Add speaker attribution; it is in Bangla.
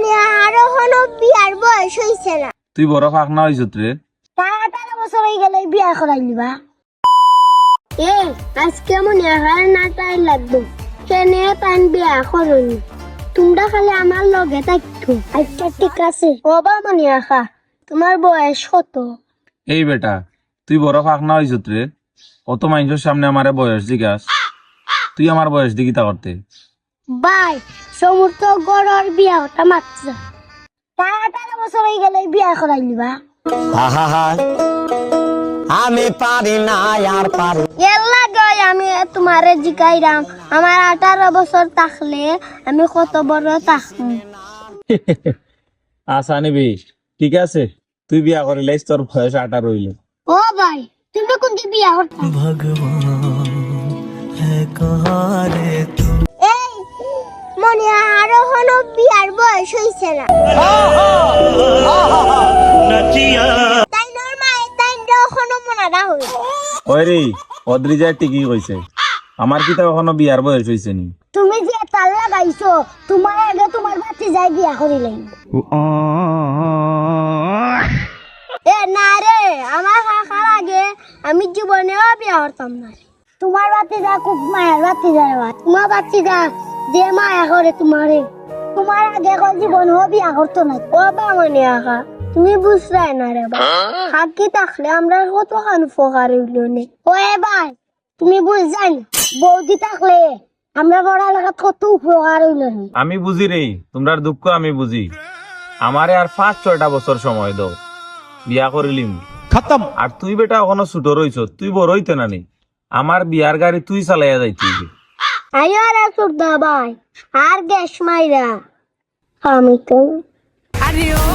Speaker 1: মনে হয় আরও হনো বিয়ার বয়স হইছে না।
Speaker 2: তুই বড় ফাঁক না হইছত রে?
Speaker 1: তাড়াতাড়ি বছর হয়ে গেলে বিয়া করাই নিবা। আজকে মনে হয় না তাই লাগবে কেনে তাই বিয়া করনি? তোমরা খালি আমার লগে থাকতো। আচ্ছা ঠিক আছে ও বা মনে রাখা তোমার বয়স কত?
Speaker 2: এই বেটা তুই বড় ফাঁক না হইছত রে? অত মানুষের সামনে আমারে বয়স জিজ্ঞাস তুই আমার বয়স দিকি তা করতে।
Speaker 1: বাই সমুদ্র গড়র বিয়া ওটা মাত্র। তাড়াতাড়ি বছর হয়ে গেলে বিয়া করাই নিবা।
Speaker 3: আমি পারি না আর পারি
Speaker 1: এল্লা গয় আমি তোমারে জিকাইরাম আমার আঠারো বছর থাকলে আমি কত বড় থাকব
Speaker 2: আশা নিবি ঠিক আছে তুই বিয়া করিলাইস তোর বয়স আটা রইল
Speaker 1: ও ভাই তুমি কোনটি বিয়া করতা এই বয়স হইছে না। তাই নর মায়ে তাই এখনও মনে রাখো
Speaker 2: ওই রে অদ্রিজা ঠিকই কইছে? আমার কি তো এখনও বিয়ার বয়স হইছে নি?
Speaker 1: তুমি যে তাল লাগাইছো তোমার আগে তোমার বাচ্চা যাই বিয়া করিলেন এ না রে আমার কাকার আগে আমি জীবনেও বিয়া করতাম না তোমার বাতি যা খুব মায়ের বাতি যায় বা তোমার বাতি যা যে মায়া করে তোমারে। তোমার আগে এখন জীবনেও বিয়া করতো না। ও বা মানে তুমি না রে বা। হাকি থাকলে আমরা কত খান হইল নে। ও এ ভাই তুমি না বৌদি থাকলে আমরা বড় কত উপকার হইল
Speaker 2: আমি বুঝি রে তোমরার দুঃখ আমি বুঝি। আমারে আর পাঁচ ছয়টা বছর সময় দাও বিয়া করিলিম
Speaker 3: খতম।
Speaker 2: আর তুই বেটা এখনও ছোট রইছ তুই বড় হইতে না নি। আমার বিয়ার গাড়ি তুই চালাইয়া যাইতি
Speaker 1: আয়ারা সুরদা ভাই আর গ্যাস মাইরা। আমি তো আরে ও